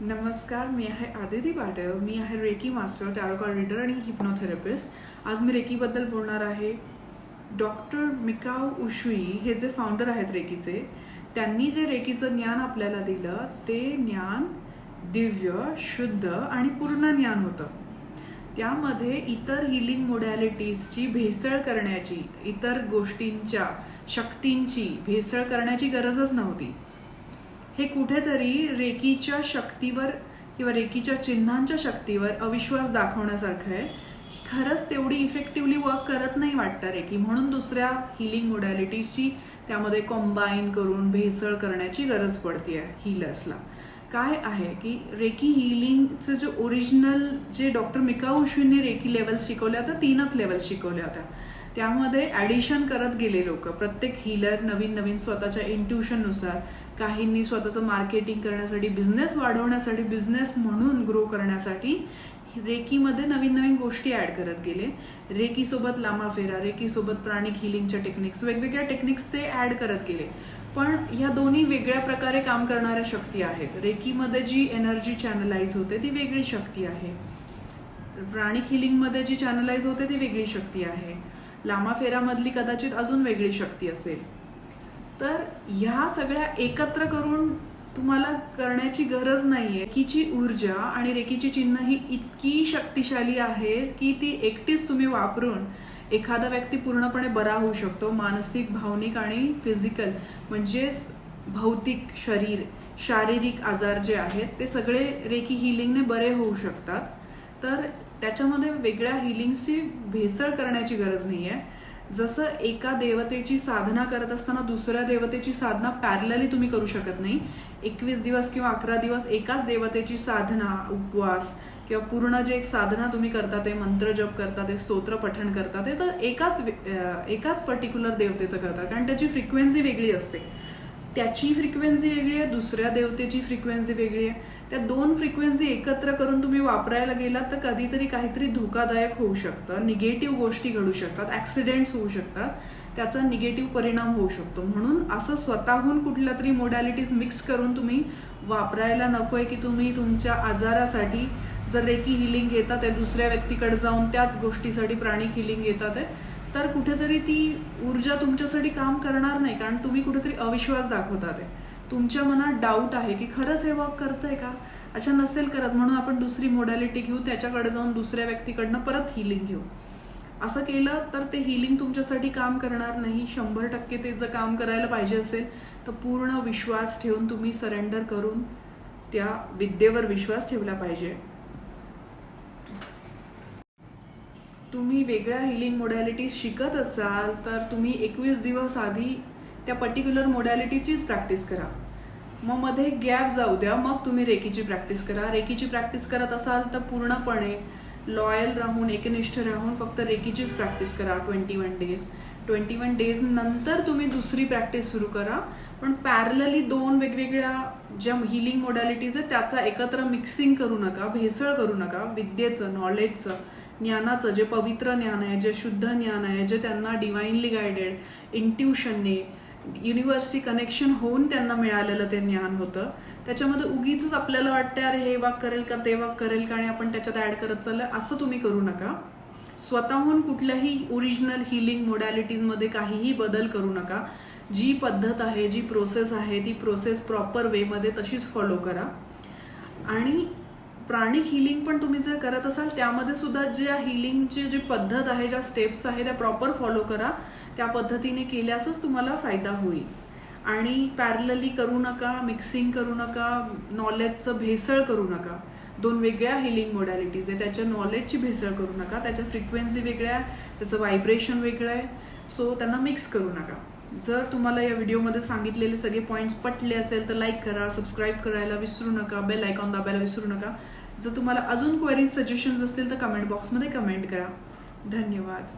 नमस्कार मी आहे आदिती पाटील. मी आहे रेकी मास्टर टॅरोकॉल रीडर आणि हिप्नोथेरपिस्ट आज मी रेकीबद्दल बोलणार आहे. डॉक्टर मिकाव उशुई हे जे फाउंडर आहेत रेकीचे त्यांनी जे रेकीचं ज्ञान आपल्याला दिलं ते ज्ञान दिव्य शुद्ध आणि पूर्ण ज्ञान होतं. त्यामध्ये इतर हिलिंग मोडॅलिटीजची भेसळ करण्याची इतर गोष्टींच्या शक्तींची भेसळ करण्याची गरजच नव्हती. हे कुठेतरी रेकीच्या शक्तीवर किंवा रेकीच्या चिन्हांच्या शक्तीवर अविश्वास दाखवण्यासारखं आहे. की खरंच तेवढी इफेक्टिव्हली वर्क करत नाही वाटतं रेकी म्हणून दुसऱ्या हिलिंग मोडॅलिटीजची त्यामध्ये कॉम्बाईन करून भेसळ करण्याची गरज पडते आहे हिलर्सला काय आहे की रेकी हिलिंगचं जे ओरिजिनल जे डॉक्टर मिका उशवींनी रेकी लेवल्स शिकवल्या होत्या तीनच लेवल्स शिकवल्या होत्या. त्यामध्ये ॲडिशन करत गेले लोक. प्रत्येक हिलर नवीन नवीन स्वतःच्या इंट्युशननुसार काहींनी स्वतःचं मार्केटिंग करण्यासाठी बिझनेस वाढवण्यासाठी बिझनेस म्हणून ग्रो करण्यासाठी रेकीमध्ये नवीन नवीन गोष्टी ॲड करत गेले. रेकीसोबत लांबा फेरा रेकीसोबत प्राणिक हिलिंगच्या टेक्निक्स वेगवेगळ्या टेक्निक्स ते ॲड करत गेले. पण ह्या दोन्ही वेगळ्या प्रकारे काम करणाऱ्या शक्ती आहेत. रेकीमध्ये जी एनर्जी चॅनलाइज होते ती वेगळी शक्ती आहे. प्राणिक हिलिंगमध्ये जी चॅनलाइज होते ती वेगळी शक्ती आहे. लांबा फेरामधली कदाचित अजून वेगळी शक्ती असेल. तर ह्या सगळ्या एकत्र करून तुम्हाला करण्याची गरज नाहीये. रेकीची ऊर्जा आणि रेकीची चिन्ह ही इतकी शक्तिशाली आहेत की ती एकटीच तुम्ही वापरून एखादा व्यक्ती पूर्णपणे बरा होऊ शकतो. मानसिक भावनिक आणि फिजिकल म्हणजेच भौतिक शरीर शारीरिक आजार जे आहेत ते सगळे रेकी हिलिंगने बरे होऊ शकतात. तर त्याच्यामध्ये वेगळ्या हिलिंगची भेसळ करण्याची गरज नाही आहे जसं एका देवतेची साधना करत असताना दुसऱ्या देवतेची साधना पॅरलली तुम्ही करू शकत नाही. एकवीस दिवस किंवा अकरा दिवस एकाच देवतेची साधना उपवास किंवा पूर्ण जे एक साधना तुम्ही करता ते मंत्र जप करता ते स्तोत्र पठण करता ते तर एकाच एकाच पर्टिक्युलर देवतेचं करता कारण त्याची फ्रिक्वेन्सी वेगळी असते. त्याची फ्रिक्वेन्सी वेगळी आहे दुसऱ्या देवतेची फ्रिक्वेन्सी वेगळी आहे. त्या दोन फ्रिक्वेन्सी एकत्र करून तुम्ही वापरायला गेलात तर कधीतरी काहीतरी धोकादायक होऊ शकतं निगेटिव्ह गोष्टी घडू शकतात ॲक्सिडेंट्स होऊ शकतात. त्याचा निगेटिव्ह परिणाम होऊ शकतो. म्हणून असं स्वतःहून कुठल्या तरी मोडॅलिटीज मिक्स करून तुम्ही वापरायला नको आहे की तुम्ही तुमच्या आजारासाठी जर रेकी हिलिंग घेतात आहे दुसऱ्या व्यक्तीकडे जाऊन त्याच गोष्टीसाठी प्राणिक हिलिंग घेतात आहे तर कुठेतरी ती ऊर्जा तुमच्यासाठी काम करणार नाही कारण तुम्ही कुठेतरी अविश्वास दाखवता आहे तुमच्या मनात डाऊट आहे की खरंच हे वर्क करतंय का? अच्छा नसेल करत म्हणून आपण दुसरी मोडॅलिटी घेऊ त्याच्याकडे जाऊन दुसऱ्या व्यक्तीकडनं परत हिलिंग घेऊ. असं केलं तर ते हिलिंग तुमच्यासाठी काम करणार नाही. शंभर टक्के ते जर काम करायला पाहिजे असेल तर पूर्ण विश्वास ठेवून तुम्ही सरेंडर करून त्या विद्येवर विश्वास ठेवला पाहिजे. तुम्ही वेगळ्या हिलिंग मोडॅलिटीज शिकत असाल तर तुम्ही एकवीस दिवस आधी त्या पर्टिक्युलर मोडॅलिटीचीच प्रॅक्टिस करा. मग मध्ये गॅप जाऊ द्या मग तुम्ही रेकीची प्रॅक्टिस करा. रेकीची प्रॅक्टिस करत असाल तर पूर्णपणे लॉयल राहून एकनिष्ठ राहून फक्त रेकीचीच प्रॅक्टिस करा twenty one days twenty one days नंतर तुम्ही दुसरी प्रॅक्टिस सुरू करा. पण पॅरलली दोन वेगवेगळ्या ज्या हिलिंग मोडॅलिटीज आहेत त्याचा एकत्र मिक्सिंग करू नका भेसळ करू नका. विद्येचं नॉलेजचं ज्ञानाचं जे पवित्र ज्ञान आहे जे शुद्ध ज्ञान आहे जे त्यांना डिवाइनली गायडेड इंट्युशनने युनिव्हर्सची कनेक्शन होऊन त्यांना मिळालेलं ते ज्ञान होतं. त्याच्यामध्ये उगीच आपल्याला वाटतं अरे हे वाक करेल का ते वाक करेल का आणि आपण त्याच्यात ॲड करत चाललं असं तुम्ही करू नका. स्वतःहून कुठल्याही ओरिजिनल हिलिंग मोडॅलिटीजमध्ये काहीही बदल करू नका. जी पद्धत आहे जी प्रोसेस आहे ती प्रोसेस प्रॉपर वेमध्ये तशीच फॉलो करा. आणि प्राणिक हिलिंग पण तुम्ही जर करत असाल त्यामध्ये सुद्धा ज्या हिलिंगची जी पद्धत आहे ज्या स्टेप्स आहे त्या प्रॉपर फॉलो करा. त्या पद्धतीने केल्यासच तुम्हाला फायदा होईल. आणि पॅरलली करू नका मिक्सिंग करू नका नॉलेजचं भेसळ करू नका. दोन वेगळ्या हिलिंग मोडॅलिटीज आहे त्याच्या नॉलेजची भेसळ करू नका. त्याच्या फ्रिक्वेन्सी वेगळ्या आहे. त्याचं व्हायब्रेशन वेगळं आहे. सो त्यांना मिक्स करू नका. जर तुम्हाला या व्हिडिओमध्ये सांगितलेले सगळे पॉईंट्स पटले असेल तर लाईक करा सबस्क्राईब करायला विसरू नका. बेल आयकॉन दाबायला विसरू नका. जर तुम्हाला अजून क्वेरीज सजेशन्स असतील तर कमेंट बॉक्समध्ये कमेंट करा. धन्यवाद.